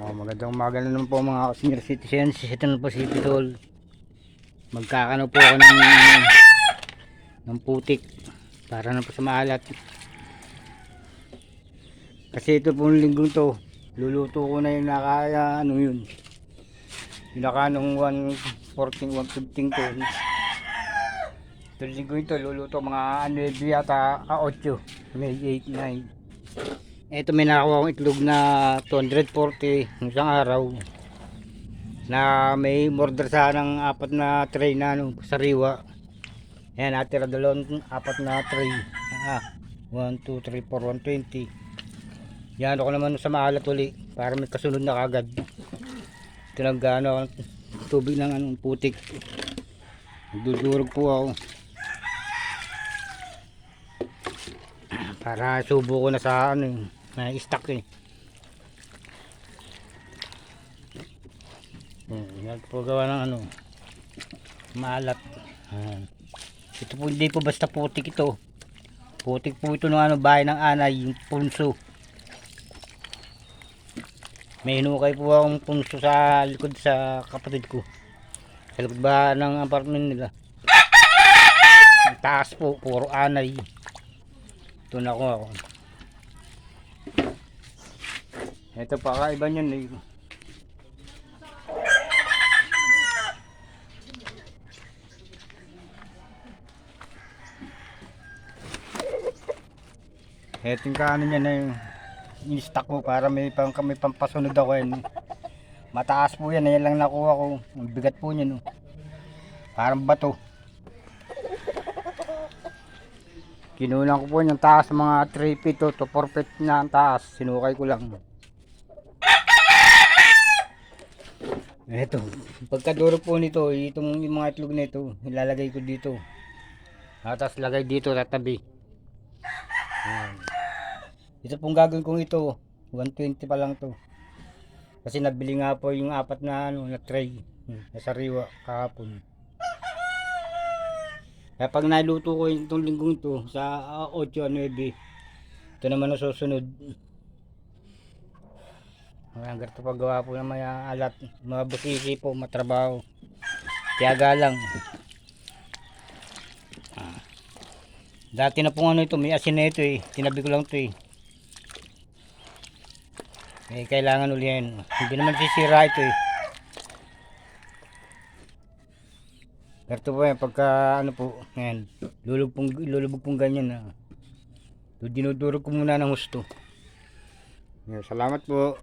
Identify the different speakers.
Speaker 1: magandang umaga na naman po mga senior citizens. Ito na po si Pitol. Magkakano po ako ng, ng putik para na po sa maalat. Kasi ito pong linggong to, luluto ko na yung naka, ano yun, yung naka nung 114, 115 to. Ito linggo ito, luluto mga ano yata, ah, 8, may 8, 9. Ito may nakakuha akong itlog na 240 ng isang araw na may order sa ng apat na tray na ano, sariwa. Ayan, natira dalawang apat na tray. Ah, 1, 2, 3, 4, 120. Yan ako naman sa maalat uli para may kasunod na kagad. Gaano ako tubig ng anong putik. Dudurog po ako. Para subo ko na sa ano eh, na stock eh. Hmm, yan po gawa ng ano maalat. Ayan. Ito po hindi po basta putik ito. Putik po ito ng ano bahay ng anay, yung punso. May hinukay po akong punso sa likod sa kapatid ko. Sa likod ba ng apartment nila. Ang taas po, puro anay. Ito na ako ako. Ito pa kaiba niyan eh. Yung kaano niya na yung in-stock ko para may pang kami pampasunod ako yan. Mataas po yan, yan lang nakuha ko. Ang bigat po niya no. Parang bato. Kinulang ko po yung taas mga 3 feet to 4 feet na ang taas. Sinukay ko lang. Ito, pagkaduro po nito, itong yung mga itlog nito, ilalagay ko dito. At tapos lagay dito sa tabi. Ayan. Ito pong gagawin kong ito, 120 pa lang to. Kasi nabili nga po yung apat na ano, na tray hmm, na sariwa kahapon. Kaya pag naluto ko itong linggong to sa ah, 8 o 9, ito naman ang susunod. Hanggang ganito paggawa po ng mga alat, mga busisi po, matrabaho. Tiyaga lang. Ah. Dati na pong ano ito, may asin na ito eh. Tinabi ko lang ito eh. Eh, kailangan ulihin. Hindi naman sisira ito eh. Ganito po yan, pagka ano po, yan, lulubog pong, lulubog pong ganyan na. dinudurog ko muna ng gusto. Yan, salamat po.